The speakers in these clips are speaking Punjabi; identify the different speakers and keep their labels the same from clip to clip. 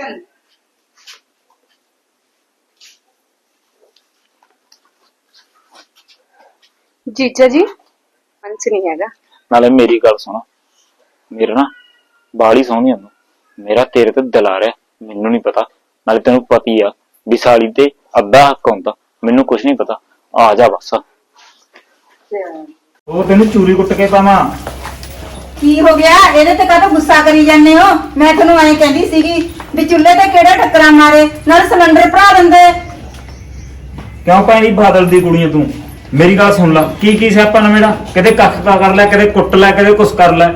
Speaker 1: ਚੰਗਾ
Speaker 2: ਜੀਜਾ ਜੀ? ਮੰਚ ਨਹੀਂ ਹੈਗਾ।
Speaker 3: ਨਾਲੇ ਮੇਰੀ ਗੱਲ ਸੁਣ। ਮੇਰਾ ਨਾ ਬਾਲੀ ਸੋਹਣੀ ਉਹਨੂੰ। ਮੇਰਾ ਤੇਰੇ ਤੇ ਦਿਲ ਆ ਰਿਹਾ। ਮੈਨੂੰ ਨਹੀਂ ਪਤਾ। ਨਾਲੇ ਤੈਨੂੰ ਪਤੀ ਆ। ਵੀ ਸਾਲੀ ਤੇ ਅੱਧਾ ਹੱਕ ਹੁੰਦਾ। ਮੈਨੂੰ ਕੁਝ ਨਹੀਂ ਪਤਾ। ਆ ਜਾ ਬਸ। ਉਹ ਤੈਨੂੰ ਚੂਰੀ ਕੁੱਟ ਕੇ ਪਾਵਾਂ।
Speaker 1: ਕੀ ਹੋ ਗਿਆ? ਇਹਦੇ ਤੇ ਕਾਹਤੋਂ ਗੁੱਸਾ ਕਰੀ ਜਾਂਦੇ ਹੋ? ਮੈਂ ਤੁਹਾਨੂੰ ਐਂ ਕਹਿੰਦੀ ਸੀਗੀ ਵੀ ਚੁੱਲ੍ਹੇ ਤੇ ਕਿਹੜਾ ਟੱਕਰਾਂ ਮਾਰੇ? ਨਾਲ ਸਿਲੰਡਰ ਭਰਾ ਦਿੰਦੇ।
Speaker 3: ਕਿਉਂ ਪੈਣੀ ਬਾਦਲ ਦੀ ਕੁੜੀਆਂ ਤੂੰ? ਮੇਰੀ ਗੱਲ ਸੁਣ ਲੈ। ਕੀ ਕੀ ਸਿਆਪਾ ਨਵੇੜਾ? ਕਿਤੇ ਕੱਖ ਕਾ ਕਰ ਲੈ ਕਿਤੇ ਕੁੱਟ ਲੈ ਕਿਤੇ ਕੁਛ ਕਰ ਲੈ।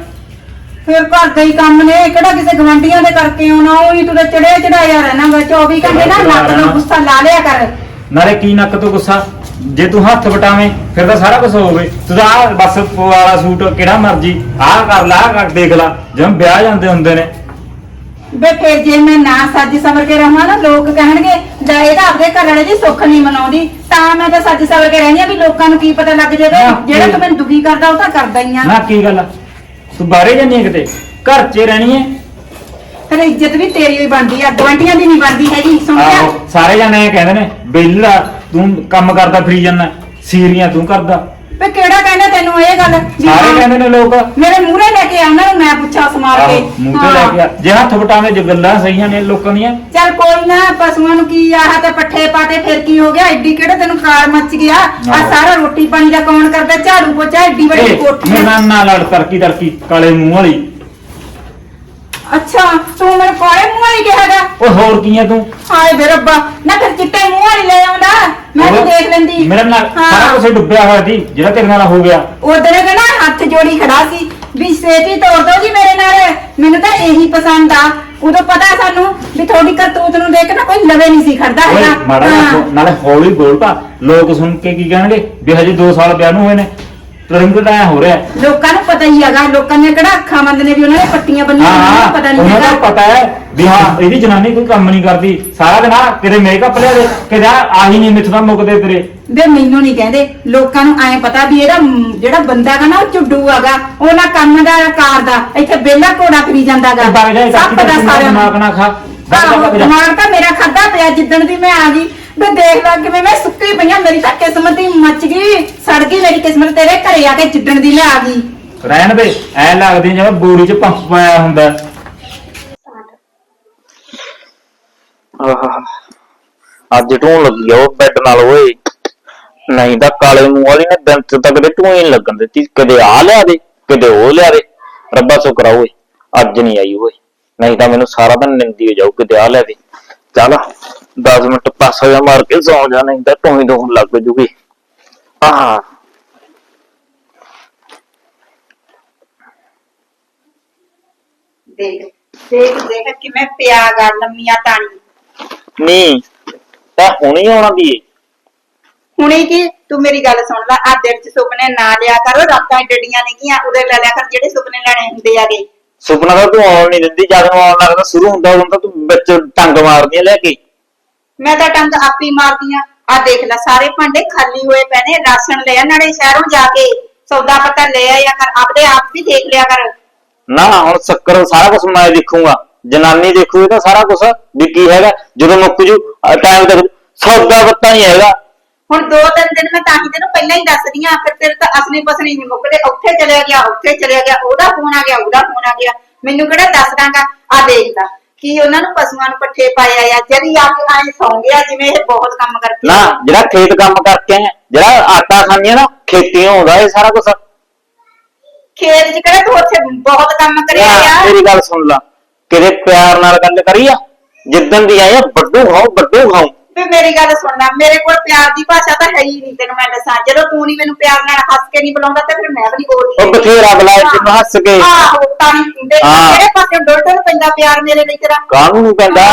Speaker 1: ਫਿਰ ਘਰ ਦੇ ਹੀ ਕੰਮ ਨੇ। ਕਿਹੜਾ ਕਿਸੇ ਗਵੰਡੀਆਂ ਦੇ ਕਰਕੇ ਆਉਣਾ? ਉਹੀ ਤੂੰ ਤਾਂ ਚੜਿਆ ਚੜਾਇਆ ਰਹਿਣਾ ਗਾ 24 ਘੰਟੇ ਨਾ ਨੱਕ ਨੂੰ ਗੁੱਸਾ ਲਾ ਲਿਆ ਕਰ।
Speaker 3: ਨਾਲੇ ਕੀ ਨੱਕ ਤੋਂ ਗੁੱਸਾ? ਜੇ ਤੂੰ ਹੱਥ ਵਟਾਵੇਂ ਫਿਰ ਤਾਂ ਸਾਰਾ ਕੁਝ ਹੋਵੇ। ਤੂੰ ਤਾਂ ਆਹ ਬਸ ਵਾਲਾ ਸੂਟ ਕਿਹੜਾ ਮਰਜ਼ੀ ਆਹ ਕਰ ਲੈ ਆਹ ਕਰ ਦੇਖ ਲੈ। ਜਿਵੇਂ ਵਿਆਹ ਜਾਂਦੇ ਹੁੰਦੇ ਨੇ।
Speaker 1: ਬੇ ਫਿਰ ਜੇ ਮੈਂ ਨਾ ਸੱਜ ਸਵਰ ਕੇ ਰਹਾਂ ਨਾ ਲੋਕ ਕਹਿਣਗੇ ਲੈ ਇਹ ਤਾਂ ਆਪਦੇ ਘਰ ਵਾਲੇ ਦੀ ਸੁੱਖ ਨਹੀਂ ਮਨਾਉਂਦੀ। ਤਾਂ ਮੈਂ ਤਾਂ ਸੱਜ ਸਵਰ ਕੇ ਰਹਿੰਦੀ ਆ ਵੀ ਲੋਕਾਂ ਨੂੰ ਕੀ ਪਤਾ ਲੱਗ ਜਾਵੇ।
Speaker 3: ਹਾਂ,
Speaker 1: ਜਿਹੜਾ ਤੂੰ ਮੈਨੂੰ ਦੁਖੀ ਕਰਦਾ ਉਹ ਤਾਂ ਕਰਦਾ ਹੀ ਆ।
Speaker 3: ਨਾ ਕੀ ਗੱਲ ਆ? ਤੂੰ ਬਾਹਰੇ ਜਾਨੀ ਹੈ ਕਿਤੇ? ਘਰ 'ਚ ਹੀ ਰਹਿਣੀ ਹੈ?
Speaker 1: ਫਿਰ ਇੱਜ਼ਤ ਵੀ ਤੇਰੀ ਹੀ ਬਣਦੀ ਆ ਗਵੰਡੀਆਂ ਦੀ ਨਹੀਂ ਬਣਦੀ ਹੈਗੀ ਸੁਣ ਲਿਆ?
Speaker 3: ਆਹੋ ਸਾਰੇ ਜਾਣੇ ਇਹ ਕਹਿੰਦੇ ਨੇ ਬੇਲਾ ਤੂੰ ਕੰਮ ਕਰਦਾ ਫਰੀ ਜਾਂਦਾ ਸੀਰੀਆਂ ਤੂੰ ਕਰਦਾ।
Speaker 1: ਵੇ ਕਿਹੜਾ ਕਹਿੰਦਾ ਤੈਨੂੰ ਇਹ ਗੱਲ? ਵੀ
Speaker 3: ਸਾਰੇ
Speaker 1: ਹਾਂ,
Speaker 3: ਕਹਿੰਦੇ ਨੇ ਲੋਕ।
Speaker 1: ਮੇਰੇ ਮੂਹਰੇ ਲੈ ਕੇ ਆ ਉਹਨਾਂ ਨੂੰ ਮੈਂ ਪੁੱਛਾਂ ਸਮਾਰ ਕੇ।
Speaker 3: ਮੂੰਹ ਤੇ ਲੈ ਕੇ ਆ। ਜੇ ਹੱਥ ਵਟਾਵੇਂ ਜੇ ਗੱਲਾਂ ਸਹੀਆਂ ਨੇ ਲੋਕਾਂ ਦੀਆਂ।
Speaker 1: ਚੱਲ ਕੋਈ ਨਾ ਪਸ਼ੂਆਂ ਨੂੰ ਕੀ ਆਹ ਤੇ ਪੱਠੇ ਪਾਤੇ ਫਿਰ ਕੀ ਹੋ ਗਿਆ? ਐਡੀ ਕਿਹੜਾ ਤੈਨੂੰ ਕਾਰ ਮੱਚ ਗਿਆ? ਆ
Speaker 3: ਆਹੋ।
Speaker 1: ਸਾਰਾ ਰੋਟੀ ਪਾਣੀ ਦਾ ਕੌਣ ਕਰਦਾ? ਝਾੜੂ ਪੋਚਾ ਐਡੀ ਵੱਡੀ ਕੋਠੀ।
Speaker 3: ਨਾਲ ਨਾ ਲੜ ਤਰਕੀ ਤਰਕੀ ਕਾਲੇ ਮੂੰਹ ਵਾਲੀ।
Speaker 1: ਅੱਛਾ ਤੂੰ ਮੇਰੇ ਕੋਲੇ ਮੂੰਹ ਵਾਲੀ ਕਿਹਾਗਾ
Speaker 3: ਉਹ ਹੋਰ ਕੀ ਆ ਤੂੰ?
Speaker 1: ਹਾਏ ਵੇ ਰੱਬਾ ਨਾ ਫਿਰ ਚਿੱਟੇ ਮੂੰਹ ਵਾਲੀ ਲੈ ਆਉਂਦਾ। ਮੈਂ ਤਾਂ ਦੇਖ ਲੈਂਦੀ।
Speaker 3: ਮੇਰੇ ਨਾਲ
Speaker 1: ਹਾਂ।
Speaker 3: ਸਾਰਾ ਕੁਝ ਡੁੱਬਿਆ ਹੋਇਆ ਸੀ ਜਿਹੜਾ ਤੇਰੇ ਨਾਲ ਹੋ ਗਿਆ।
Speaker 1: ਉਧਰ ਕਹਿੰਦਾ ਹੱਥ ਜੋੜੀ ਖੜਾ ਸੀ ਵੀ ਸੇਤੀ ਤੋੜ ਦੋ ਜੀ ਮੇਰੇ ਨਾਲ। ਮੈਨੂੰ ਤਾਂ ਇਹੀ ਪਸੰਦ ਆ। ਉਦੋਂ ਪਤਾ ਸਾਨੂੰ ਵੀ ਤੁਹਾਡੀ ਕਰਤੂਤ ਨੂੰ ਦੇਖ ਕੇ ਨਾ ਕੋਈ ਲਵੇ ਨਹੀਂ ਸੀ ਖੜਦਾ
Speaker 3: ਓਏ
Speaker 1: ਹੈਗਾ।
Speaker 3: ਮਾੜਾ ਜਿਹਾ
Speaker 1: ਹਾਂ।
Speaker 3: ਬੋ- ਨਾਲੇ ਹੌਲੀ ਬੋਲ ਪਾ ਲੋਕ ਸੁਣ ਕੇ ਕੀ ਕਹਿਣਗੇ? ਵੀ ਹਜੇ 2 ਸਾਲ ਵਿਆਹ ਨੂੰ ਹੋਏ ਨੇ। ਰਿੰਗ ਤਾਂ ਐਂ ਹੋ ਰਿਹਾ ਹੈ।
Speaker 1: ਲੋਕਾਂ ਨੂੰ ਪਤਾ ਹੀ ਹੈਗਾ ਲੋਕਾਂ ਦੀਆਂ ਕਿਹੜਾ ਅੱਖਾਂ ਬੰਦ ਨੇ ਵੀ ਉਹਨਾਂ ਨੇ ਪੱਟੀਆਂ ਬੰਨੀਆਂ ਪਤਾ ਨਹੀਂ
Speaker 3: ਉਹਨਾਂ
Speaker 1: ਹੈਗਾ
Speaker 3: ਪਤਾ ਹੈ ਵੀ ਹਾਂ ਇਹਦੀ ਜਨਾਨੀ ਕੋਈ ਕੰਮ ਨਹੀਂ ਕਰਦੀ। ਸਾਰਾ ਦਿਨ ਆ ਕਿਤੇ ਮੇਕਅਪ ਲਿਆ ਦੇ ਕਿਤੇ ਆਹ ਆਹੀ ਨਹੀਂ ਮਿੱਠਦਾ ਮੁੱਕਦੇ ਤੇਰੇ।
Speaker 1: ਵੇ ਮੈਨੂੰ ਨਹੀਂ ਕਹਿੰਦੇ ਲੋਕਾਂ ਨੂੰ ਐਂ ਪਤਾ ਵੀ ਇਹਦਾ ਮ, ਜਿਹੜਾ ਬੰਦਾ ਹੈਗਾ ਨਾ ਉਹ ਝੁੱਡੂ ਹੈਗਾ ਉਹ ਨਾ ਕੰਮ ਦਾ ਨਾ ਕਾਰ ਦਾ ਇੱਥੇ ਬੇਲਾ ਘੋੜਾ
Speaker 3: ਤੇ ਬਾਗ ਜਾਏ
Speaker 1: ਸਭ ਪਤਾ ਸਾਰਿਆਂ ਨੂੰ।
Speaker 3: ਦਿਮਾਗ ਨਾ ਖਾ।
Speaker 1: ਆਹੋ,
Speaker 3: ਜਾ।
Speaker 1: ਦਿਮਾਗ ਤਾਂ ਮੇਰਾ ਖਾਦਾ ਪਿਆ ਜਿੱਦਣ ਦੀ ਮੈਂ ਆ ਗਈ ਵੇ ਦੇਖ ਲੈ ਕਿਵੇਂ ਮੈਂ ਸੁੱਕੀ ਪਈਆਂ ਮੇਰੀ ਤਾਂ ਕਿਸਮਤ ਹੀ ਮੱਚ ਗਈ। ਸੜ ਗਈ ਮੇਰੀ ਕਿਸਮਤ ਤੇਰੇ ਘਰੇ ਆ ਕੇ ਜਿੱਦਣ ਦੀ ਮੈਂ ਆ ਗਈ।
Speaker 3: ਰਹਿਣ ਦੇ ਐ ਲੱਗਦੀ ਜਿਵੇਂ ਬੋਰੀ 'ਚ ਪੰਪ ਪਾਇਆ ਹੁੰਦਾ। ਆਹ ਅੱਜ ਢੂੰ ਲੱਗੀ ਆ ਉਹ ਬੈੱਡ ਨਾਲ ਓਏ। ਨਹੀਂ ਤਾਂ ਕਾਲੇ ਮੂੰਹ ਵਾਲੀ ਨੇ ਦਿਨ ਚ ਤਾਂ ਕਦੇ ਢੂੰ ਹੀ ਨੀ ਲੱਗਣ ਦਿੱਤੀ। ਕਦੇ ਆ ਲਿਆ ਦੇ ਕਦੇ ਉਹ ਲਿਆ ਦੇ। ਰੱਬਾ ਸ਼ੁਕਰ ਓਏ ਅੱਜ ਨਹੀਂ ਆਈ ਓਏ। ਨਹੀਂ ਤਾਂ ਮੈਨੂੰ ਸਾਰਾ ਦਿਨ ਨਿੰਦੀ ਹੋ ਜਾਊ ਕਿਤੇ ਆ ਲਿਆ ਦੇ। ਚੱਲ। 10 ਮਿੰਟ ਪਾਸਾ ਜਾ ਮਾਰ ਕੇ ਸੌਂ ਜਾ ਨਹੀਂ ਤਾਂ ਢੂੰ ਹੀ ਢੂੰ ਲੱਗ ਜੂਗੀ। ਆਹ।
Speaker 1: ਦੇਖ ਦੇਖ ਦੇਖ ਕਿਵੇਂ ਪਿਆਗਾ ਲੰਮੀਆਂ ਤਾਣੀ
Speaker 3: ਨਹੀਂ ਤਾਂ ਹੁਣੀ ਆਉਣਾ ਦੀ
Speaker 1: ਹੁਣੇ ਕੀ ਤੂੰ ਮੇਰੀ ਗੱਲ ਸੁਣ ਲੈ ਆ ਦਿਨ ਚ ਸੁਪਨੇ ਨਾ ਲਿਆ ਕਰ ਰਾਤਾਂ ਡੱਡੀਆਂ ਨੇਗੀਆਂ ਉਹਦੇ ਲੈ ਲਿਆ ਕਰ ਜਿਹੜੇ ਸੁਪਨੇ ਲੈਣੇ ਹੁੰਦੇ ਆਗੇ।
Speaker 3: ਸੁਪਨਾ ਤਾਂ ਤੂੰ ਆਉਣ ਨਹੀਂ ਦਿੰਦੀ ਜਦ ਨੂੰ ਆਉਣ ਲੱਗਦਾ ਸ਼ੁਰੂ ਹੁੰਦਾ ਉਦੋਂ ਤਾਂ ਤੂੰ ਵਿੱਚ ਟੰਗ ਮਾਰਦੀ ਆ ਲੈ ਕੇ।
Speaker 1: ਮੈਂ ਤਾਂ ਟੰਗ ਆਪੀ ਮਾਰਦੀ ਆ। ਆ ਦੇਖ ਲੈ ਸਾਰੇ ਭਾਂਡੇ ਖਾਲੀ ਹੋਏ ਪਏ ਨੇ ਰਾਸ਼ਨ ਲਿਆ ਨਾਲੇ ਸ਼ਹਿਰੋਂ ਜਾ ਕੇ ਸੌਦਾ ਪਤਾ ਲੈ ਆਇਆ ਕਰ ਆਪਦੇ ਆਪ ਵੀ ਦੇਖ ਲਿਆ ਕਰ।
Speaker 3: ਨਾ ਹੁਣ ਸ਼ੱਕਰ ਸਾਰਾ ਕੁਝ ਮੈਂ ਦੇਖੂੰਗਾ। ਜਨਾਨੀ ਦੇਖੂਗੀ ਤਾਂ ਸਾਰਾ ਕੁਝ ਵੀ ਕੀ ਹੈਗਾ ਜਦੋਂ ਮੁੱਕ ਜੂ ਟਾਈਮ ਤੱਕ ਸੌਦਾ ਪੱਤਾ ਨਹੀਂ ਹੈਗਾ।
Speaker 1: ਹੁਣ ਦੋ ਤਿੰਨ ਦਿਨ ਮੈਂ ਤਾਂ ਹੀ ਤੈਨੂੰ ਪਹਿਲਾਂ ਹੀ ਦੱਸਦੀ ਆ ਫਿਰ ਤੇਰੇ ਤਾਂ ਅਸਲੀ ਪਸਲੀ ਨਹੀਂ ਮੁੱਕਦੇ। ਉੱਥੇ ਚਲਿਆ ਗਿਆ ਉੱਥੇ ਚਲਿਆ ਗਿਆ ਉਹਦਾ ਫੋਨ ਆ ਗਿਆ ਉਹਦਾ ਫੋਨ ਆ ਗਿਆ। ਮੈਨੂੰ ਕਿਹੜਾ ਦੱਸ ਦਾਂਗਾ ਆ ਦੇਖ ਲੈ। ਕੀ ਉਹਨਾਂ ਨੂੰ ਪਸ਼ੂਆਂ ਨੂੰ ਪੱਠੇ ਪਾਇਆ ਆ ਜਦੀ ਆ ਕੇ ਆਏ ਸੌਂ ਗਿਆ ਜਿਵੇਂ ਇਹ ਬਹੁਤ ਕੰਮ ਕਰਕੇ
Speaker 3: ਨਾ ਜਿਹੜਾ ਖੇਤ ਕੰਮ ਕਰਕੇ ਆਏ, ਜਿਹੜਾ ਆਟਾ ਖਾਂਦੀ ਆ ਨਾ ਖੇਤੀਆਂ ਹੁੰਦਾ ਇਹ ਸਾਰਾ ਕੁਝ
Speaker 1: ਖੇਤ 'ਚ ਕਿਹੜਾ ਤੂੰ ਉੱਥੇ ਬਹੁਤ ਕੰਮ ਕਰਿਆ ਆ?
Speaker 3: ਮੇਰੀ ਗੱਲ ਸੁਣ ਲਾ। ਕਿਤੇ ਪਿਆਰ ਨਾਲ ਗੱਲ ਕਰੀ ਆ? ਜਿੱਦਣ ਦੀ ਆਈ ਆ ਵੱਡੂ ਖਾਓ ਵੱਡੂ ਖਾਓ।
Speaker 1: ਵੀ ਮੇਰੀ ਗੱਲ ਸੁਣ ਲੈ ਮੇਰੇ ਕੋਲ ਪਿਆਰ ਦੀ ਭਾਸ਼ਾ ਤਾਂ ਹੈ ਹੀ ਨਹੀਂ ਤੈਨੂੰ ਮੈਂ ਦੱਸਾਂ। ਜਦੋਂ ਤੂੰ ਨਹੀਂ ਮੈਨੂੰ ਪਿਆਰ ਨਾਲ ਹੱਸ ਕੇ ਨਹੀਂ ਬੁਲਾਉਂਦਾ ਤਾਂ ਫਿਰ ਮੈਂ ਵੀ ਨਹੀਂ ਬੋਲਦੀ।
Speaker 3: ਉਹ ਬਥੇਰਾ ਬੁਲਾਏ ਤੈਨੂੰ ਹੱਸ ਕੇ।
Speaker 1: ਆਹੋ ਤਾਂ ਨਹੀਂ ਦੇ
Speaker 3: ਹਾਂ।
Speaker 1: ਕਿਹੜੇ ਪਾਸੇ ਡੋਲਟਨ ਪੈਂਦਾ ਪਿਆਰ ਮੇਰੇ ਲਈ ਤੇਰਾ?
Speaker 3: ਕਾਹਨੂੰ ਨਹੀਂ ਪੈਂਦਾ?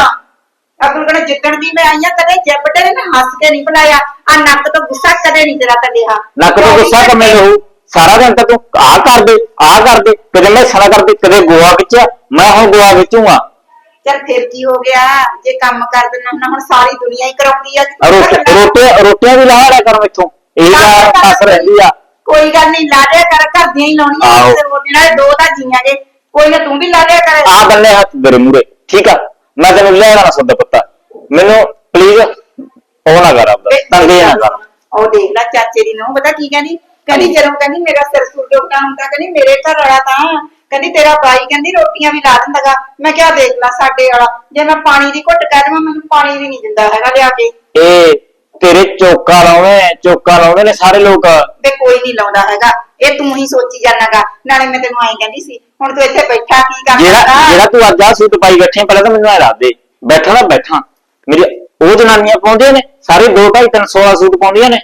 Speaker 1: ਅਗਲ ਕੜੇ ਜਿੱਦਣ ਦੀ ਮੈਂ ਆਈ ਆ ਕਦੇ ਜੱਬਟੇ ਨੇ ਹੱਸ ਕੇ ਨਹੀਂ ਬੁਲਾਇਆ। ਆ ਨੱਕ ਤੋਂ ਗੁੱਸਾ ਕਦੇ ਨਹੀਂ ਤੇਰਾ ਕੱਢਿਆ।
Speaker 3: ਨੱਕ ਤੋਂ ਗੁੱਸਾ ਕਮੇ ਰਹੂ? ਸਾਰਾ ਦਿਨ ਤਾਂ ਤੂੰ ਆਹ ਕਰ ਦੇ ਆਹ ਕਰ ਦੇ ਕਦੇ ਮੈਂ ਸਣਾ ਕਰ ਦੇ ਕਦੇ ਗੋਆ ਵਿੱਚ ਮੈਂ ਹੁਣ ਗੋਆ ਵਿੱਚੂਗਾ
Speaker 1: ਚੱਲ ਫਿਰ ਕੀ ਹੋ ਗਿਆ? ਜੇ ਕੰਮ ਕਰ ਦਿੰਦਾ ਹੁੰਦਾ ਹੁਣ ਸਾਰੀ ਦੁਨੀਆ ਹੀ ਕਰਾਉਂਦੀ ਆ।
Speaker 3: ਰੋਟੀ ਰੋਟੀ ਰੋਟੀਆਂ ਵੀ ਲਾ ਲਿਆ ਕਰ ਮੈਥੋਂ ਇਹ ਤਾਂ ਪਾਸ ਰਹਿੰਦੀ ਆ।
Speaker 1: ਕੋਈ ਗੱਲ ਨਹੀਂ ਲਾ ਲਿਆ ਕਰ ਘਰ ਦੀਆਂ ਹੀ ਲਾਉਣੀਆਂ
Speaker 3: ਆਹੋ।
Speaker 1: ਤੇ ਰੋਟੀ ਨਾਲ ਦੋ ਤਾਂ ਜੀਆਂ ਜੇ ਕੋਈ ਨਾ ਤੂੰ ਵੀ ਲਾ ਲਿਆ ਕਰ।
Speaker 3: ਆ ਬੰਨੇ ਹੱਥ ਮੇਰੇ ਮੂਰੇ ਠੀਕ ਆ? ਮੈਂ ਤੈਨੂੰ ਲਿਆਣਾ ਨਾ ਸੱਦਾ ਪੱਤਾ। ਮੈਨੂੰ ਪਲੀਜ਼ ਉਹ ਨਾ ਕਰ ਆਪਦਾ ਤੰਗੇ ਨਾ ਕਰ।
Speaker 1: ਉਹ ਦੇਖ ਲੈ ਚਾਚੇ ਦੀ ਨੂੰ ਪਤਾ ਕੀ ਕਹਿੰਦੀ? ਕਹਿੰਦੀ ਜਦੋਂ ਕਹਿੰਦੀ ਮੇਰਾ ਸਿਰ ਸੁਰ ਦੁਖਦਾ ਹੁੰਦਾ ਕਹਿੰਦੀ ਮੇਰੇ ਘਰ ਵਾਲਾ ਤਾਂ ਕਹਿੰਦੀ ਤੇਰਾ ਬਾਈ ਕਹਿੰਦੀ ਰੋਟੀਆਂ ਵੀ ਲਾ ਦਿੰਦਾਗਾ। ਮੈਂ ਕਿਹਾ ਦੇਖ ਲੈ ਸਾਡੇ ਵਾਲਾ ਜੇ ਮੈਂ ਪਾਣੀ ਦੀ ਘੁੱਟ ਕਹਿ ਦੇਵਾਂ ਮੈਨੂੰ ਪਾਣੀ ਵੀ ਨਹੀਂ ਦਿੰਦਾ ਹੈਗਾ ਲਿਆ ਕੇ।
Speaker 3: ਇਹ ਤੇਰੇ ਚੌਕਾ ਲਾਉਣੇ ਚੌਕਾ ਲਾਉਂਦੇ ਨੇ ਸਾਰੇ ਲੋਕ।
Speaker 1: ਤੇ ਕੋਈ ਨਹੀਂ ਲਾਉਂਦਾ ਹੈਗਾ ਇਹ ਤੂੰ ਹੀ ਸੋਚੀ ਜਾਣਾਗਾ ਨਾਲੇ ਮੈਂ ਤੈਨੂੰ ਐਂ ਕਹਿੰਦੀ ਸੀ ਹੁਣ ਤੂੰ ਇੱਥੇ ਬੈਠਾ ਕੀ
Speaker 3: ਜਿਹੜਾ
Speaker 1: ਕਰਦਾ
Speaker 3: ਜਿਹੜਾ ਤੂੰ ਅੱਜ ਆ ਸੂਟ ਪਾਈ ਬੈਠੇ ਪਹਿਲਾਂ ਤਾਂ ਮੈਨੂੰ ਇਹ ਦੱਸ ਦੇ ਬੈਠਾ ਨਾ ਬੈਠਾ। ਮੇਰੀ ਉਹ ਜਨਾਨੀਆਂ ਪਾਉਂਦੀਆਂ ਨੇ ਸਾਰੇ 2 2.5 3 16 ਸੂਟ ਪਾਉਂਦੀਆਂ ਨੇ।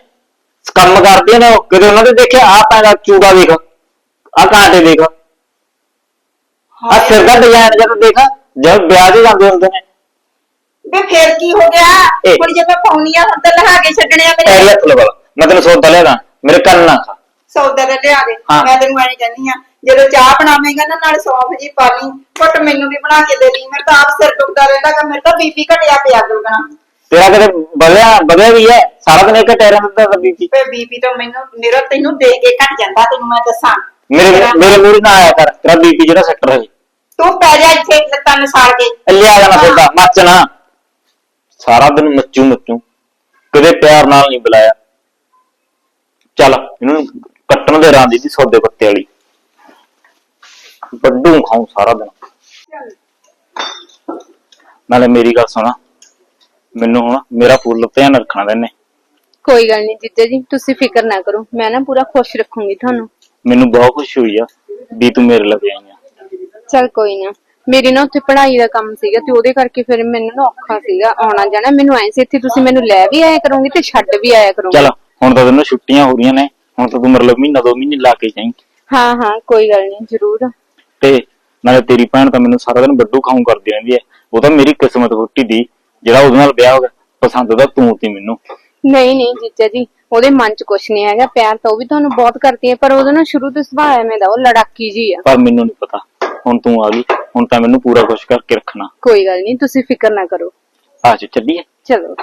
Speaker 3: ਕੰਮ ਕਰਦੀਆਂ ਨੇ ਉਹ ਕਦੇ ਉਹਨਾਂ ਦੇ ਦੇਖਿਆ? ਆ ਪੈਦਾ ਚੂੜਾ ਦੇਖ ਆ ਕਾਂਟੇ ਦੇਖ। ਆ ਸਿਰ ਦਾ ਡਿਜ਼ਾਈਨ ਜਦ ਦੇਖ ਜਦ ਵਿਆਹ ਦੇ ਜਾਂਦੇ ਹੁੰਦੇ ਨੇ।
Speaker 1: ਵੇ ਫੇਰ ਕੀ ਹੋ ਗਿਆ?
Speaker 3: ਇਹ-
Speaker 1: ਜੇ ਮੈਂ ਪਾਉਣੀ ਆ ਹੁਣ ਤਾਂ ਲਹਾ ਕੇ ਛੱਡਣੇ ਆ
Speaker 3: ਪੈਰ
Speaker 1: ਮੇਰੇ
Speaker 3: ਹੱਥ ਲਵਾ ਲਾ। ਮੈਂ ਤੈਨੂੰ ਸੌਦਾ ਲਿਆਦਾ ਮੇਰੇ ਕੰਨ ਨਾ ਖਾ।
Speaker 1: ਸੌਦਾ ਦਾ ਲਿਆ ਦੇ।
Speaker 3: ਹਾਂ।
Speaker 1: ਮੈਂ ਤੈਨੂੰ ਐਂ ਕਹਿੰਦੀ ਆ ਜਦੋਂ ਚਾਹ ਬਣਾਵੇਂਗਾ ਨਾ ਨਾਲੇ ਸੌਂਫ ਜੀ ਪਾ ਲਈ। ਘੁੱਟ ਮੈਨੂੰ ਵੀ ਬਣਾ ਕੇ ਦੇ ਦੀ। ਮੇਰੇ ਤਾਂ ਆਪ ਸਿਰ ਦੁਖਦਾ ਰਹਿੰਦਾ ਕਿ ਮੇਰੇ ਤਾਂ ਬੀਪੀ ਘਟਿਆ ਪਿਆ ਗੁਲਗਣਾ
Speaker 3: ਤੇਰਾ ਕਦੇ ਵਧਿਆ ਵਧਿਆ ਵੀ ਹੈ। ਸਾਰਾ ਦਿਨ ਇੱਕ ਟੈਰਾਂ ਦਾ ਤਾਂ ਬੀਪੀ।
Speaker 1: ਤੇ ਬੀਪੀ ਤਾਂ ਮੈਨੂੰ ਮੇਰਾ ਤੈਨੂੰ ਦੇਖ ਕੇ ਘਟ ਜਾਂਦਾ ਤੈਨੂੰ ਮੈਂ ਦੱਸਾਂ।
Speaker 3: ਮੇਰੇ
Speaker 1: ਮੇਰਾ-
Speaker 3: ਨਾ ਆਇਆ ਕਰ ਤੇਰਾ ਬੀਪੀ ਜਿਹੜਾ ਸੈੱਟ ਰਹੇ
Speaker 1: ਤੂੰ ਪੈ ਜਾ ਇੱਥੇ ਲੱਤਾਂ ਨਸਾੜ ਕੇ।
Speaker 3: ਲਿਆ ਜਾਣਾ ਸੌਦਾ ਮੱਚ ਨਾ। ਸਾਰਾ ਦਿਨ ਮੱਚੂ ਮੱਚੂ ਕਦੇ ਪਿਆਰ ਨਾਲ ਨਹੀਂ ਬੁਲਾਇਆ। ਚੱਲ ਇਹਨੂੰ ਕੱਟਣ ਦੇ ਰਾਂ ਦੀ ਸੀ ਸੌਦੇ ਪੱਤੇ ਵਾਲੀ। ਵੱਡੂ ਖਾਉ ਸਾਰਾ ਦਿਨ। ਨਾਲੇ ਮੇਰੀ ਗੱਲ ਸੁਣਾ। ਮੈਨੂੰ ਹੁਣ ਮੇਰਾ ਫੁੱਲ ਧਿਆਨ ਰੱਖਣਾ ਤੈਨੇ
Speaker 2: ਕੋਈ ਗੱਲ ਨਹੀਂ ਜੀਜਾ ਜੀ ਤੁਸੀਂ ਫਿਕਰ ਨਾ ਕਰੋ। ਮੈਂ ਨਾ ਪੂਰਾ ਖੁਸ਼ ਰੱਖੂੰਗੀ ਤੁਹਾਨੂੰ।
Speaker 3: ਮੈਨੂੰ ਬਹੁਤ ਖੁਸ਼ੀ ਹੋਈ ਆ ਵੀ ਤੂੰ ਮੇਰੇ ਲਵੇ ਆਈ ਆ।
Speaker 2: ਚਲ ਕੋਈ ਨਾ ਮੇਰੀ ਨਾ ਉੱਥੇ ਪੜ੍ਹਾਈ ਦਾ ਕੰਮ ਸੀਗਾ ਤੇ ਉਹਦੇ ਕਰਕੇ ਫਿਰ ਮੈਨੂੰ ਨਾ ਔਖਾ ਸੀਗਾ ਆਉਣਾ ਜਾਣਾ। ਮੈਨੂੰ ਐਂ ਸੀ ਇੱਥੇ ਤੁਸੀਂ ਮੈਨੂੰ ਲੈ ਵੀ ਆਇਆ ਕਰੋਗੇ ਤੇ ਛੱਡ ਵੀ ਆਇਆ ਕਰੋਗੇ।
Speaker 3: ਚੱਲ ਹੁਣ ਤਾਂ ਤੈਨੂੰ ਛੁੱਟੀਆਂ ਹੋ ਰਹੀਆਂ ਨੇ ਹੁਣ ਤਾਂ ਤੂੰ ਮਤਲਬ ਮਹੀਨਾ ਦੋ ਮਹੀਨੇ ਲਾ ਕੇ ਜਾਈਂ।
Speaker 2: ਹਾਂ ਹਾਂ ਕੋਈ ਗੱਲ ਨਹੀਂ ਜ਼ਰੂਰ।
Speaker 3: ਤੇ ਨਾਲੇ ਤੇਰੀ ਭੈਣ ਤਾਂ ਮੈਨੂੰ ਸਾਰਾ ਦਿਨ ਵੱਡੂ ਖਾਉਂ ਕਰਦੀ ਰਹਿੰਦੀ ਹੈ। ਉਹ ਤਾਂ ਮੇਰੀ ਕਿਸਮਤ ਫੁੱਟੀ ਦੀ ਜਿਹੜਾ ਉਹਦੇ ਨਾਲ ਵਿਆਹ ਹੋ ਗਿਆ ਪਸੰਦ ਤਾਂ ਤੂੰ ਤੀ ਮੈਨੂੰ।
Speaker 2: ਨਹੀਂ ਨਹੀਂ ਜੀਜਾ ਜੀ ਉਹਦੇ ਮਨ 'ਚ ਕੁਛ ਨਹੀਂ ਹੈਗਾ ਪਿਆਰ ਤਾਂ ਉਹ ਵੀ ਤੁਹਾਨੂੰ ਬਹੁਤ ਕਰਦੀ ਹੈ ਪਰ ਉਹਦਾ ਨਾ ਸ਼ੁਰੂ ਤੋਂ ਸੁਭਾਅ ਐਵੇਂ ਦਾ ਉਹ ਲੜਾਕੀ ਜੀ ਆ।
Speaker 3: ਪਰ ਮੈਨੂੰ ਨਹੀਂ ਪਤਾ। ਹੁਣ ਤੂੰ ਆ ਗਈ ਹੁਣ ਤਾਂ ਮੈਨੂੰ ਪੂਰਾ ਖੁਸ਼ ਕਰਕੇ ਰੱਖਣਾ।
Speaker 2: ਕੋਈ ਗੱਲ ਨਹੀਂ ਤੁਸੀਂ ਫਿਕਰ ਨਾ ਕਰੋ।
Speaker 3: ਆ ਜਾ ਚੱਲੀਏ।
Speaker 2: ਚਲੋ।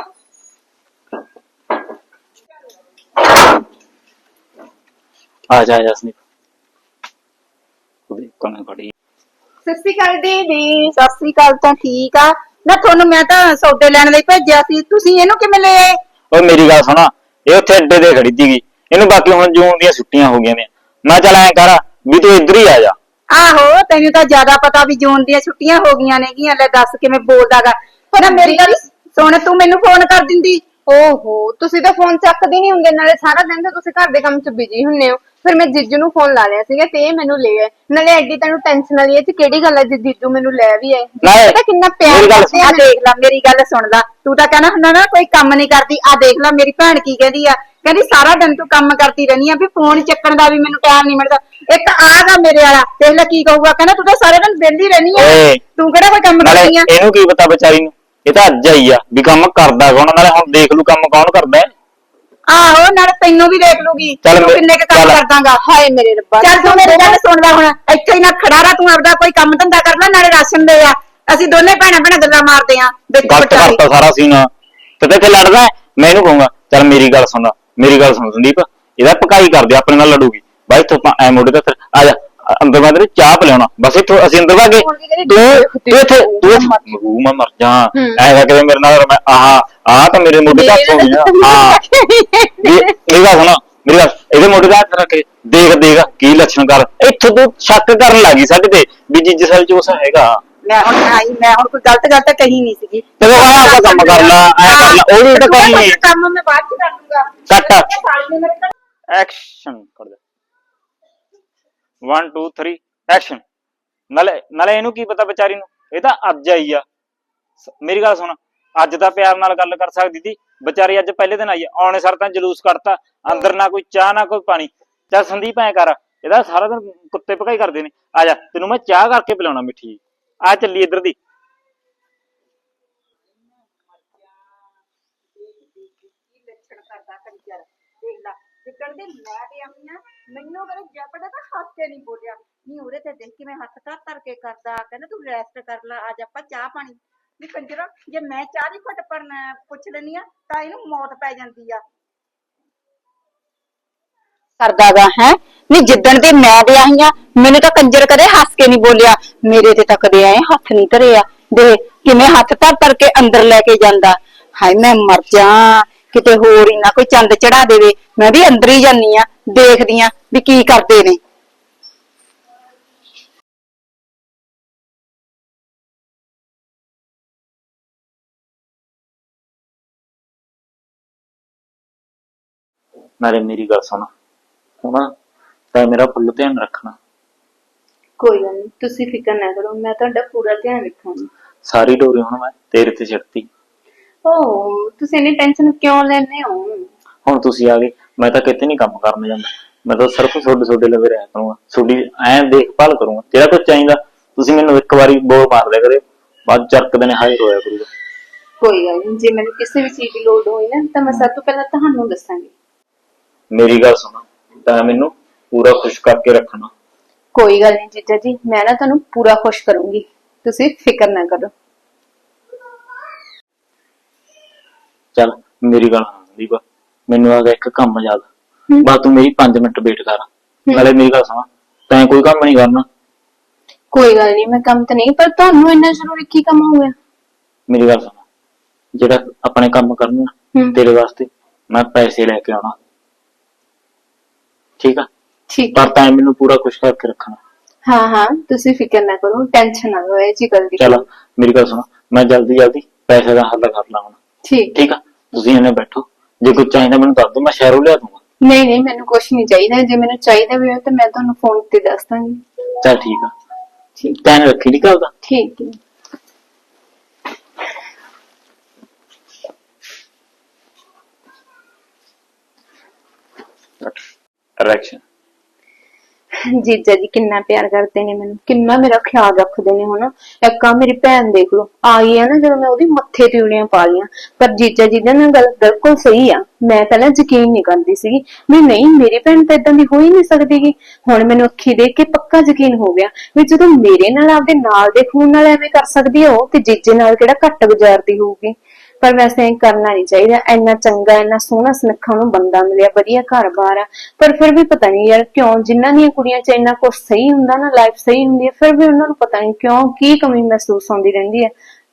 Speaker 3: ਆ ਜਾ ਆ ਜਾ ਸਨੀਪ। ਉਹਦੇ ਕੰਨ ਫੜੀ
Speaker 1: ਸਤਿ ਸ਼੍ਰੀ ਅਕਾਲ ਦੀਦੀ ਸਤਿ ਸ਼੍ਰੀ ਅਕਾਲ ਤਾਂ ਠੀਕ ਆ। ਨਾ ਤੁਹਾਨੂੰ ਮੈਂ ਤਾਂ ਸੌਦੇ ਲੈਣ ਲਈ ਭੇਜਿਆ ਸੀ ਤੁਸੀਂ ਇਹਨੂੰ ਕਿਵੇਂ ਲੈ ਆਏ
Speaker 3: ਓਏ ਮੇਰੀ ਗੱਲ ਸੁਣਾ ਇਹ ਉੱਥੇ ਅੱਡੇ ਤੇ ਖੜੀ ਸੀਗੀ। ਇਹਨੂੰ ਬਾਕੀ ਹੁਣ ਜੂਨ ਦੀਆਂ ਛੁੱਟੀਆਂ ਹੋ ਗਈਆਂ ਨੇ। ਮੈਂ ਚੱਲ ਐਂ ਕਰ ਵੀ ਤੂੰ ਇੱਧਰ ਹੀ ਆ ਜਾ।
Speaker 1: ਆਹੋ ਤੈਨੂੰ ਤਾਂ ਜ਼ਿਆਦਾ ਪਤਾ ਵੀ ਜੂਨ ਦੀਆਂ ਛੁੱਟੀਆਂ ਹੋ ਗਈਆਂ ਨੇਗੀਆਂ ਲੈ ਦੱਸ ਕਿਵੇਂ ਬੋਲਦਾਗਾ। ਪਰ ਮੇਰੀ ਗੱਲ ਸੁਣ ਤੂੰ ਮੈਨੂੰ ਫੋਨ ਕਰ ਦਿੰਦੀ।
Speaker 2: ਓਹੋ ਤੁਸੀਂ ਤਾਂ ਫੋਨ ਚੱਕਦੇ ਨਹੀਂ ਹੁੰਦੇ ਨਾਲੇ ਸਾਰਾ ਦਿਨ ਤਾਂ ਤੁਸੀਂ ਘਰ ਦੇ ਕੰਮ 'ਚ ਬਿਜ਼ੀ ਹੁੰਨੇ ਹੋ। ਫਿਰ ਮੈਂ ਜੀਜੂ ਨੂੰ ਫੋਨ ਲਾ ਲਿਆ ਸੀਗਾ ਤੇ ਇਹ ਮੈਨੂੰ ਲੈ ਆਏ। ਨਾਲੇ ਐਡੀ ਤੈਨੂੰ ਟੈਨਸ਼ਨ ਵਾਲੀ ਇਹ 'ਚ ਕਿਹੜੀ ਗੱਲ ਹੈ ਜੇ ਜੀਜੂ ਮੈਨੂੰ ਲੈ ਵੀ ਆਏ?
Speaker 3: ਨਾਲੇ
Speaker 2: ਪਤਾ ਕਿੰਨਾ ਪਿਆਰ
Speaker 3: ਮੇਰੀ ਗੱਲ
Speaker 2: ਕਰਦੇ
Speaker 1: ਆ
Speaker 2: ਆ
Speaker 1: ਦੇਖ ਲੈ ਮੇਰੀ ਗੱਲ ਸੁਣ ਲੈ। ਤੂੰ ਤਾਂ ਕਹਿਣਾ ਹੁੰਦਾ ਨਾ ਕੋਈ ਕੰਮ ਨਹੀਂ ਕਰਦੀ। ਆ ਦੇਖ ਲੈ ਮੇਰੀ ਭੈਣ ਕੀ ਕਹਿੰਦੀ ਆ। ਕਹਿੰਦੀ ਸਾਰਾ ਦਿਨ ਤੂੰ ਕੰਮ ਕਰਦੀ ਰਹਿੰਦੀ ਆ ਵੀ ਫੋਨ ਚੱਕਣ ਦਾ ਵੀ ਮੈਨੂੰ ਟਾਈਮ ਨਹੀਂ ਮਿਲਦਾ। ਇੱਕ ਆਗਾ ਮੇਰੇ ਵਾਲਾ ਦੇਖ ਲੈ ਕੀ ਕਹੂਗਾ। ਕਹਿੰਦਾ ਤੂੰ ਤਾਂ ਸਾਰੇ ਦਿਨ ਵਿਹਲੀ ਰਹਿੰਦੀ ਆ।
Speaker 3: ਓਏ।
Speaker 1: ਤੂੰ ਕਿਹੜਾ ਕੋਈ ਕੰਮ
Speaker 3: ਨਾਲੇ
Speaker 1: ਕਰਦੀ ਆ?
Speaker 3: ਇਹਨੂੰ ਕੀ ਪਤਾ ਵਿਚਾਰੀ ਨੂੰ? ਇਹ ਤਾਂ ਅੱਜ ਆਈ ਆ ਵੀ ਕੰਮ ਕਰਦਾ ਕੌਣ ਨਾਲੇ ਹੁਣ ਦੇਖ ਲੂ ਕੰਮ ਕੌਣ ਕਰਦਾ ਹੈ।
Speaker 1: ਆਹੋ ਨਾਲ ਤੈਨੂੰ ਵੀ ਦੇਖ ਲੂਗੀ
Speaker 3: ਚੱਲ
Speaker 1: ਤੂੰ
Speaker 3: ਮੈਂ-
Speaker 1: ਕਿੰਨੇ ਕੁ ਕੰਮ
Speaker 3: ਚੱਲ।
Speaker 1: ਕਰਦਾਗਾ।
Speaker 2: ਹਾਏ ਮੇਰੇ ਰੱਬਾ
Speaker 1: ਚੱਲ ਤੂੰ ਮੇਰੀ ਗੱਲ ਸੁਣ ਲੈ ਹੁਣ ਇੱਥੇ ਹੀ ਨਾ ਖੜਾ ਰਹਿ ਤੂੰ ਆਪਦਾ ਕੋਈ ਕੰਮ ਧੰਦਾ ਕਰ ਲੈ ਨਾਲੇ ਰਾਸ਼ਨ ਦੇ ਆ। ਅਸੀਂ ਦੋਨੇ ਭੈਣਾਂ ਭੈਣਾਂ ਗੱਲਾਂ ਮਾਰਦੇ ਆ ਵਿੱਚ
Speaker 3: ਗਲਤ
Speaker 1: ਵਿਚਾਲੇ।
Speaker 3: ਕਰਤਾ ਸਾਰਾ ਸੀਨ ਤੇ ਤੇ ਲੜਦਾ ਹੈ, ਮੈਂ ਇਹਨੂੰ ਕਹੂੰਗਾ ਚੱਲ ਮੇਰੀ ਗੱਲ ਸੁਣ ਮੇਰੀ ਗੱਲ ਸੁਣ ਸੰਦੀਪ ਇਹਦਾ ਪਕਾਈ ਕਰਦੇ ਆਪਣੇ ਨਾਲ ਲੜੂਗੀ। ਬਾਈ ਤੂੰ ਐ ਮੋੜੇ ਤੇ ਫਿਰ ਆ ਜਾ। ਅੰਦਰ ਮੈਂ ਤੇਰੇ ਚਾਹ ਪਿਲਾਉਣਾ। ਬਸ ਇੱਥੋਂ ਅਸੀਂ ਅੰਦਰ
Speaker 2: ਕੀ ਕਰੀ?
Speaker 3: ਤੂੰ ਤੂੰ ਇੱਥੇ ਤੂੰ ਮਰੂ ਮੈਂ ਮਰ ਜਾ।
Speaker 2: ਹੂੰ।
Speaker 3: ਐ ਕਰੇ ਮੇਰੇ ਨਾਲ ਮੈਂ ਆਹ ਆਹ ਤਾਂ ਮੇਰੇ ਮੋਢੇ ਤੇ ਹੋ ਗਿਆ ਹਾਂ ਇਹ ਮੇਰੀ ਗੱਲ ਸੁਣ। ਮੇਰੀ ਗੱਲ ਇਹਦੇ ਮੋਢੇ ਤੇ ਹੱਥ ਰੱਖ ਕੇ ਦੇਖ ਦੇਖ ਕੀ ਲੱਛਣ ਕਰ। ਇੱਥੋਂ ਤੂੰ ਸ਼ੱਕ ਕਰਨ ਲੱਗੀ ਸਾਡੇ ਤੇ ਵੀ ਜਿੱਜ ਸਾਲ ਚ ਉਸ ਹੈਗਾ।
Speaker 1: ਮੈਂ ਹੁਣ ਆਈ ਮੈਂ ਹੁਣ ਕੋਈ ਗਲਤ ਗਲਤ ਕਹੀ ਨਹੀਂ ਸੀਗੀ।
Speaker 3: ਤੇ ਉਹ ਆਹ ਆਪਾਂ ਕੰਮ ਕਰ ਲਾ ਐ ਕਰ ਲਾ। ਉਹ ਵੀ ਤਾਂ
Speaker 1: ਤੂੰ
Speaker 3: ਕਰਨੀ
Speaker 1: ਕੋਈ
Speaker 3: ਹੈ।
Speaker 1: ਕੰਮ ਮੈਂ ਬਾਅਦ ਚ ਕਰ ਲੂੰਗਾ।
Speaker 3: ਕੱਟ। ਐਕਸ਼ਨ ਕਰ ਦੇ। 1 2 3 ਐਕਸ਼ਨ ਨਾਲੇ ਨਾਲੇ ਇਹਨੂੰ ਕੀ ਪਤਾ ਵਿਚਾਰੀ ਨੂੰ? ਇਹ ਤਾਂ ਅੱਜ ਆਈ ਆ। ਮੇਰੀ ਗੱਲ ਸੁਣ, ਅੱਜ ਤਾਂ ਪਿਆਰ ਨਾਲ ਗੱਲ ਕਰ ਸਕਦੀ ਸੀ। ਵਿਚਾਰੀ ਅੱਜ ਪਹਿਲੇ ਦਿਨ ਆਈ ਆ। ਆਉਣੇ ਸਰ ਤਾਂ ਜਲੂਸ ਕੱਢਤਾ। ਅੰਦਰ ਨਾ ਕੋਈ ਚਾਹ, ਨਾ ਕੋਈ ਪਾਣੀ। ਚੱਲ ਸੰਦੀਪ, ਐ ਕਰ। ਇਹਦਾ ਸਾਰਾ ਦਿਨ ਕੁੱਤੇ ਭਕਾਈ ਕਰਦੇ ਨੇ। ਆ ਜਾ, ਤੈਨੂੰ ਮੈਂ ਚਾਹ ਕਰਕੇ ਪਿਲਾਉਣਾ ਮਿੱਠੀ। ਆ ਚੱਲੀ ਇੱਧਰ ਦੀ।
Speaker 1: ਲੱਛਣ ਕਰਦਾ ਕੰਜਰ ਦੇਖ ਲੈ। ਜਿੱਕਣ ਦੇ ਮੈਂ ਤੇ ਆਮੀਆਂ ਮੈਨੂੰ ਕਰੇ ਜਪੜਾ ਤਾਂ ਹੱਥ ਤੇ ਨਹੀਂ ਬੋਲਿਆ। ਨਹੀਂ ਉਹਦੇ ਤੇ ਦੇਖ ਕਿਵੇਂ ਹੱਥ ਧਰ ਧਰ ਕੇ ਕਰਦਾ, ਕਹਿੰਦਾ ਤੂੰ ਰੈਸਟ ਕਰ ਲੈ, ਅੱਜ ਆਪਾਂ ਚਾਹ ਪਾਣੀ। ਨਹੀਂ ਕੰਜਰਾ, ਜੇ ਮੈਂ ਚਾਹ ਦੀ ਘਟ ਪਰ ਪੁੱਛ ਲੈਣੀ ਆ ਤਾਂ ਇਹਨੂੰ ਮੌਤ ਪੈ ਜਾਂਦੀ ਆ। ਕਰਦਾਗਾ ਹੈ? ਨਹੀਂ ਜਿੱਦਣ ਦੇ ਮੈਂ ਵਿਆਹੀ ਆ ਮੈਨੂੰ ਤਾਂ ਕੰਜਰ ਕਦੇ ਹੱਸ ਕੇ ਨਹੀਂ ਬੋਲਿਆ। ਮੇਰੇ ਤੇ ਤਾਂ ਕਦੇ ਐ ਹੱਥ ਨਹੀਂ ਧਰਿਆ।
Speaker 4: ਦੇ ਕਿਵੇਂ ਹੱਥ ਧਰ ਧਰ ਕੇ ਅੰਦਰ ਲੈ ਕੇ ਜਾਂਦਾ। ਹਾਏ, ਮੈਂ ਮਰ ਜਾ। ਕਿਤੇ ਹੋਰ ਹੀ ਨਾ ਕੋਈ ਚੰਦ ਚੜਾ ਦੇਵੇ। ਮੈਂ ਵੀ ਅੰਦਰ ਹੀ ਜਾਨੀ ਆ ਦੇਖਦੀ ਆ ਵੀ ਕੀ ਕਰਦੇ ਨੇ।
Speaker 3: ਨਾਲੇ ਮੇਰੀ ਗੱਲ ਸੁਣ। ਹੁਣ ਤਾਂ ਮੇਰਾ ਫੁੱਲ ਧਿਆਨ ਰੱਖਣਾ।
Speaker 2: ਕੋਈ ਗੱਲ ਨਹੀਂ ਤੁਸੀਂ ਫਿਕਰ ਨਾ ਕਰੋ ਮੈਂ ਤੁਹਾਡਾ ਪੂਰਾ ਧਿਆਨ ਰੱਖਾਂਗੀ।
Speaker 3: ਸਾਰੀ ਡੋਰੀ ਹੁਣ ਮੈਂ ਤੇਰੇ ਤੇ ਛੱਡਤੀ
Speaker 2: ਓ ਤੁਸੀਂ ਇੰਨੀ ਟੈਨਸ਼ਨ ਕਿਉਂ ਲੈਂਦੇ ਹੋ?
Speaker 3: ਹੁਣ ਤੁਸੀਂ ਆ ਗਏ ਮੈਂ ਤਾਂ ਕਿਤੇ ਨਹੀਂ ਕੰਮ ਕਰਨ ਜਾਂਦਾ। ਮੈਂ ਤਾਂ ਸਿਰਫ ਤੁਹਾਡੇ ਤੁਹਾਡੇ ਲਵੇ ਰਿਹਾ ਕਰੂੰਗਾ। ਤੁਹਾਡੀ ਐਂ ਦੇਖਭਾਲ ਕਰੂੰਗਾ। ਜਿਹੜਾ ਕੁਝ ਚਾਹੀਦਾ ਤੁਸੀਂ ਮੈਨੂੰ ਇੱਕ ਵਾਰੀ ਬੋਲ ਮਾਰ ਦਿਆ ਕਰੇ ਬਾਅਦ ਚਰਕ ਦਿਨ ਹਾਜ਼ਰ ਹੋਇਆ ਕਰੂਗਾ।
Speaker 2: ਕੋਈ ਗੱਲ ਨਹੀਂ ਜੇ ਮੈਨੂੰ ਕਿਸੇ ਵੀ ਚੀਜ਼ ਦੀ ਲੋੜ ਹੋਈ ਨਾ ਤਾਂ ਮੈਂ ਸਭ ਤੋਂ ਪਹਿਲਾਂ ਤੁਹਾਨੂੰ ਦੱਸਾਂਗੀ।
Speaker 3: ਮੇਰੀ ਗੱਲ ਸੁਣ। ਤਾਂ ਮੈਨੂੰ ਪੂਰਾ ਖੁਸ਼ ਕਰਕੇ ਰੱਖਣਾ।
Speaker 2: ਕੋਈ ਗੱਲ ਨਹੀਂ ਜੀਜਾ ਜੀ ਮੈਂ ਨਾ ਤੁਹਾਨੂੰ ਪੂਰਾ ਖੁਸ਼ ਕਰੂੰਗੀ। ਤੁਸੀਂ ਫਿਕਰ ਨਾ ਕਰੋ।
Speaker 3: ਚੱਲ ਮੇਰੀ ਗੱਲ ਸੁਣ ਦੀਪਾ ਮੈਨੂੰ ਆ ਗਿਆ ਇੱਕ ਕੰਮ ਯਾਦ। ਬਸ ਤੂੰ ਮੇਰੀ 5 ਮਿੰਟ ਵੇਟ ਕਰ। ਨਾਲੇ ਮੇਰੀ ਗੱਲ ਸੁਣ। ਤੈਂ ਕੋਈ ਕੰਮ ਨਹੀਂ ਕਰਨਾ।
Speaker 2: ਕੋਈ ਗੱਲ ਨਹੀਂ ਮੈਂ ਕੰਮ ਤਾਂ ਨਹੀਂ ਪਰ ਤੁਹਾਨੂੰ ਇੰਨਾ ਜ਼ਰੂਰੀ ਕੀ ਕੰਮ ਹੋ ਗਿਆ?
Speaker 3: ਮੇਰੀ ਗੱਲ ਸੁਣ। ਜਿਹੜਾ ਆਪਣੇ ਕੰਮ ਕਰਨਾ
Speaker 2: ਹੂੰ।
Speaker 3: ਤੇਰੇ ਵਾਸਤੇ ਮੈਂ ਪੈਸੇ ਲੈ ਕੇ ਆਉਣਾ। ਠੀਕ ਆ?
Speaker 2: ਠੀਕ।
Speaker 3: ਪਰ ਤੈਂ ਮੈਨੂੰ ਪੂਰਾ ਖੁਸ਼ ਕਰਕੇ ਰੱਖਣਾ।
Speaker 2: ਹਾਂ ਹਾਂ ਤੁਸੀਂ ਫਿਕਰ ਨਾ ਕਰੋ ਟੈਨਸ਼ਨ ਨਾ ਲਓ ਇਹ ਜੀ ਗੱਲ ਦੀ।
Speaker 3: ਚੱਲ ਮੇਰੀ ਗੱਲ ਸੁਣ। ਮੈਂ ਜਲਦੀ ਜਲਦੀ ਪੈਸੇ ਦਾ ਹੱਲ ਕਰ ਲਾਂ ਹੁਣ
Speaker 2: ਠੀਕ।
Speaker 3: ਠੀਕ ਆ? ਤੁਸੀਂ ਇਹਨੇ ਬੈਠੋ। ਜੇ ਕੁਝ ਚਾਹੀਦਾ ਮੈਨੂੰ ਦੱਸ ਦਿਓ ਮੈਂ ਸ਼ਹਿਰੋਂ ਲਿਆ ਦੂੰਗਾ।
Speaker 2: ਨਹੀਂ ਨਹੀਂ ਮੈਨੂੰ ਕੁਝ ਨਹੀਂ ਚਾਹੀਦਾ। ਜੇ ਮੈਨੂੰ ਚਾਹੀਦਾ ਵੀ ਹੋ ਤਾਂ ਮੈਂ ਤੁਹਾਨੂੰ ਫੋਨ ਤੇ ਦੱਸ ਦਾਂਗੀ।
Speaker 3: ਚੱਲ ਠੀਕ ਆ।
Speaker 2: ਠੀਕ।
Speaker 3: ਧਿਆਨ ਰੱਖੀ ਨਹੀਂ ਕਰਦਾ
Speaker 2: ਠੀਕ ਹੈ।
Speaker 3: ਐਕਸ਼ਨ
Speaker 2: ਜੀਜਾ ਜੀ ਕਿੰਨਾ ਪਿਆਰ ਕਰਦੇ ਨੇ ਮੈਨੂੰ। ਕਿੰਨਾ ਮੇਰਾ ਖਿਆਲ ਰੱਖਦੇ ਨੇ ਹੁਣ। ਇੱਕ ਮੇਰੀ ਭੈਣ ਦੇਖ ਲਓ, ਆਈ ਆ ਨਾ ਜਦੋਂ ਮੈਂ ਉਹਦੀ ਮੱਥੇ ਤੇ ਉਲੀਆਂ ਪਾ ਲਈਆਂ। ਪਰ ਜੀਜਾ ਜੀ ਦੇ ਨਾਲ ਗੱਲ ਬਿਲਕੁਲ ਸਹੀ ਆ। ਮੈਂ ਪਹਿਲਾਂ ਯਕੀਨ ਨਹੀਂ ਕਰਦੀ ਸੀਗੀ ਵੀ ਨਹੀਂ, ਮੇਰੀ ਭੈਣ ਤਾਂ ਇਦਾਂ ਦੀ ਹੋ ਹੀ ਨਹੀਂ ਸਕਦੀਗੀ। ਹੁਣ ਮੈਨੂੰ ਅੱਖੀ ਦੇਖ ਕੇ ਪੱਕਾ ਯਕੀਨ ਹੋ ਗਿਆ ਵੀ ਜਦੋਂ ਮੇਰੇ ਨਾਲ ਆਪਦੇ ਨਾਲ ਦੇ ਖੂਨ ਨਾਲ ਐਵੇਂ ਕਰ ਸਕਦੀ ਆ ਉਹ, ਤੇ ਜੀਜੇ ਨਾਲ ਕਿਹੜਾ ਘੱਟ ਗੁਜ਼ਾਰਦੀ ਹੋਊਗੀ। ਪਰ ਵੈਸੇ ਇਹ ਕਰਨਾ ਨਹੀਂ ਚਾਹੀਦਾ। ਇੰਨਾ ਚੰਗਾ, ਇੰਨਾ ਸੋਹਣਾ ਸੁਨੱਖਾ ਨੂੰ ਬੰਦਾ ਮਿਲਿਆ, ਵਧੀਆ ਘਰ-ਬਾਰ ਆ। ਪਰ ਫਿਰ ਵੀ ਪਤਾ ਨਹੀਂ ਯਾਰ ਕਿਉਂ ਜਿਨ੍ਹਾਂ ਦੀਆਂ ਕੁੜੀਆਂ 'ਚ ਇੰਨਾ ਕੁਝ ਸਹੀ ਹੁੰਦਾ ਨਾ ਲਾਈਫ ਸਹੀ ਹੁੰਦੀ ਹੈ ਫਿਰ ਵੀ ਉਹਨਾਂ ਨੂੰ ਪਤਾ ਨਹੀਂ ਕਿਉਂ ਕੀ ਕਮੀ ਮਹਿਸੂਸ ਹੁੰਦੀ ਰਹਿੰਦੀ ਹੈ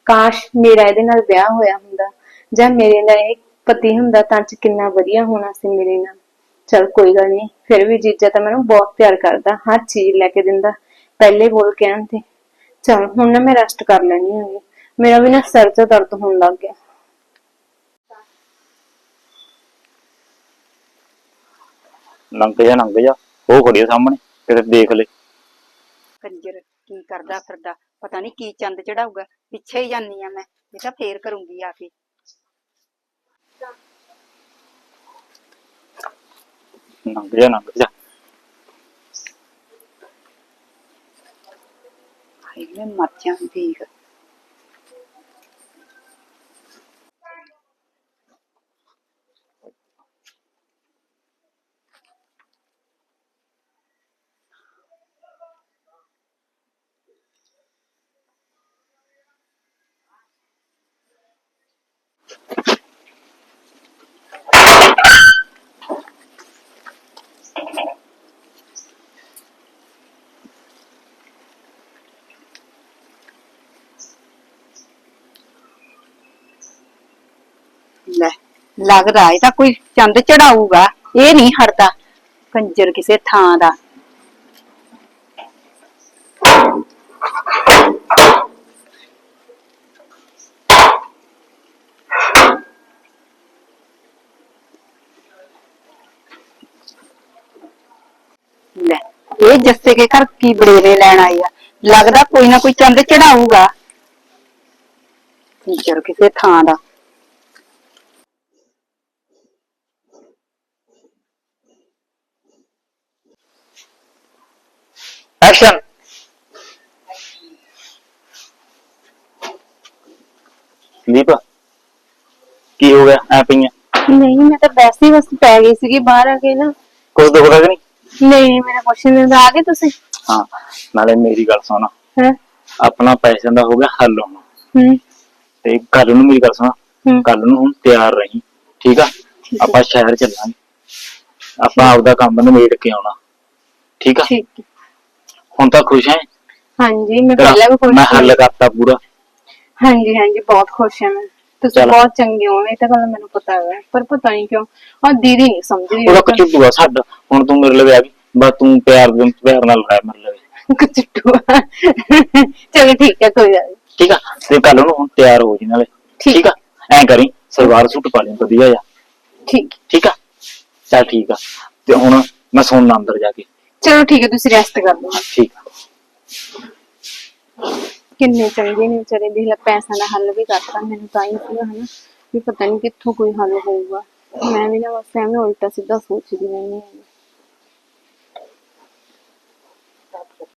Speaker 2: ਕਾਸ਼ ਮੇਰਾ ਇਹਦੇ ਨਾਲ ਵਿਆਹ ਹੋਇਆ ਹੁੰਦਾ ਜਾਂ ਮੇਰੇ ਨਾਲ ਇਹ ਪਤੀ ਹੁੰਦਾ ਤਾਂ ਚ ਕਿੰਨਾ ਵਧੀਆ ਹੋਣਾ ਸੀ ਮੇਰੇ ਨਾਲ। ਚਲ ਕੋਈ ਗੱਲ ਨਹੀਂ, ਫਿਰ ਵੀ ਜੀਜਾ ਤਾਂ ਮੈਨੂੰ ਬਹੁਤ ਪਿਆਰ ਕਰਦਾ, ਹਰ ਚੀਜ਼ ਲੈ ਕੇ ਦਿੰਦਾ, ਪਹਿਲੇ ਬੋਲ ਕੇ ਆਂ ਤੇ। ਚਲ ਹੁਣ ਨਾ ਮੈਂ ਰੈਸਟ ਕਰ ਲੈਣੀ ਹੈਗੀ ਮੇਰਾ ਵੀ ਨਾ ਸਿਰ 'ਚ ਦਰਦ ਹੋਣ ਲੱਗ ਗਿਆ।
Speaker 3: ਲੰਘ ਜਾ ਲੰਘ ਜਾ। ਉਹ ਖੜੀ ਆ ਸਾਹਮਣੇ ਕਿਤੇ ਦੇਖ ਲੈ।
Speaker 4: ਕੰਜਰ ਕੀ ਕਰਦਾ ਫਿਰਦਾ? ਪਤਾ ਨਹੀਂ ਕੀ ਚੰਦ ਚੜਾਊਗਾ। ਪਿੱਛੇ ਹੀ ਜਾਨੀ ਆ ਮੈਂ। ਇਹ ਤਾਂ ਫੇਰ ਕਰੂੰਗੀ ਆ ਕੇ।
Speaker 3: ਲੰਘ ਜਾ ਲੰਘ ਜਾ।
Speaker 4: ਹਾਏ ਮੈਂ ਮਰ ਜਾਂ ਦੇਖ ਲੈ ਲੱਗਦਾ ਇਹ ਤਾਂ ਕੋਈ ਚੰਦ ਚੜਾਊਗਾ, ਇਹ ਨਹੀਂ ਹਟਦਾ, ਕੰਜਰ ਕਿਸੇ ਥਾਂ ਦਾ। ਲੈ, ਇਹ ਜੱਸੇ ਕੇ ਘਰ ਕੀ ਬੜੇਰੇ ਲੈਣ ਆਈ ਆ? ਲੱਗਦਾ ਕੋਈ ਨਾ ਕੋਈ ਚੰਦ ਚੜਾਊਗਾ। ਕੰਜਰ ਕਿਸੇ ਥਾਂ ਦਾ।
Speaker 3: ਐਕਸ਼ਨ ਦੀਪ ਕੀ ਹੋ ਗਿਆ? ਐ ਪਈਆਂ
Speaker 2: ਨਹੀਂ ਮੈਂ ਤਾਂ ਵੈਸੇ ਹੀ ਬਸ ਪੈ ਗਈ ਸੀਗੀ ਬਾਹਰ ਆ ਕੇ ਨਾ।
Speaker 3: ਕੁਝ ਦੁਖਦਾ ਕਿ ਨਹੀਂ?
Speaker 2: ਨਹੀਂ ਮੇਰਾ ਕੁਛ ਨਹੀਂ ਆ ਗਏ ਤੁਸੀਂ?
Speaker 3: ਹਾਂ ਨਾਲੇ ਮੇਰੀ ਗੱਲ ਸੁਣ।
Speaker 2: ਹੈ?
Speaker 3: ਆਪਣਾ ਪੈਸਿਆਂ ਦਾ ਹੋ ਗਿਆ ਹੱਲ ਹੁਣ।
Speaker 2: ਹੂੰ।
Speaker 3: ਤੇ ਕੱਲ ਨੂੰ ਮੇਰੀ ਗੱਲ ਸੁਣ।
Speaker 2: ਹੂੰ।
Speaker 3: ਕੱਲ ਨੂੰ ਹੁਣ ਤਿਆਰ ਰਹੀਂ। ਠੀਕ ਆ? ਆਪਾਂ ਸ਼ਹਿਰ ਚੱਲਾਂਗੇ। ਆਪਾਂ ਆਪਦਾ ਕੰਮ ਨਿਬੇੜ ਕੇ ਆਉਣਾ। ਠੀਕ ਆ?
Speaker 2: ਠੀਕ ਹੈ।
Speaker 3: ਹੁਣ ਤਾਂ ਖੁਸ਼ ਹੈ
Speaker 2: ਹਾਂਜੀ ਮੈਂ ਪਹਿਲਾਂ ਵੀ ਖੁਸ਼
Speaker 3: ਮੈਂ ਹੱਲ ਕਰਤਾ ਪੂਰਾ।
Speaker 2: ਹਾਂਜੀ ਹਾਂਜੀ ਬਹੁਤ ਖੁਸ਼ ਹਾਂ ਮੈਂ। ਤੁਸੀਂ
Speaker 3: ਚੱਲ।
Speaker 2: ਬਹੁਤ ਚੰਗੇ ਹੋ ਇਹ ਤਾਂ ਗੱਲ ਮੈਨੂੰ ਪਤਾ ਹੈ ਪਰ ਪਤਾ ਨਹੀਂ ਕਿਉਂ। ਆ ਦੀਦੀ ਨਹੀਂ ਸਮਝਦੀ
Speaker 3: ਉਹਦਾ ਕਚੂਗਾ ਛੱਡ ਹੁਣ ਤੂੰ ਮੇਰੇ ਲਵੇ ਆ ਗਈ। ਬਸ ਤੂੰ ਪਿਆਰ ਦੇ ਪਿਆਰ ਨਾਲ ਰਹਿ ਮੇਰੇ ਲਵੇ
Speaker 2: ਕਚਿੱਟੂ ਚਲੋ ਠੀਕ ਹੈ ਕੋਈ ਗੱਲ ਨੀ।
Speaker 3: ਠੀਕ ਆ? ਤੇ ਕੱਲ ਨੂੰ ਹੁਣ ਤਿਆਰ ਹੋ ਜੀ ਨਾਲੇ।
Speaker 2: ਠੀਕ।
Speaker 3: ਠੀਕ ਆ? ਐਂ ਕਰੀ ਸਲਵਾਰ ਸੂਟ ਪਾ ਲਈ ਵਧੀਆ ਜਾ
Speaker 2: ਠੀਕ।
Speaker 3: ਠੀਕ ਆ? ਚੱਲ ਠੀਕ ਆ। ਤੇ ਹੁਣ ਮੈਂ ਸੌਣਾ ਅੰਦਰ ਜਾ ਕੇ
Speaker 2: ਚਲੋ ਠੀਕ ਹੈ ਤੁਸੀਂ ਰੈਸਟ ਕਰ ਲਓ।
Speaker 3: ਠੀਕ।
Speaker 2: ਕਿੰਨੇ ਚੰਗੇ ਨੇ ਵਿਚਾਰੇ ਦੇਖ ਲੈ ਪੈਸਾ ਦਾ ਹੱਲ ਵੀ ਕਰਤਾ ਮੈਨੂੰ ਤਾਂ ਹੀ ਸੀਗਾ ਹਨਾ। ਵੀ ਪਤਾ ਨਹੀਂ ਕਿੱਥੋਂ ਕੋਈ ਹੱਲ ਹੋਊਗਾ। ਮੈਂ ਵੀ ਨਾ ਬਸ ਐਵੇਂ ਉਲਟਾ ਸਿੱਧਾ ਸੋਚਦੀ ਰਹਿੰਦੀ ਹਾਂ।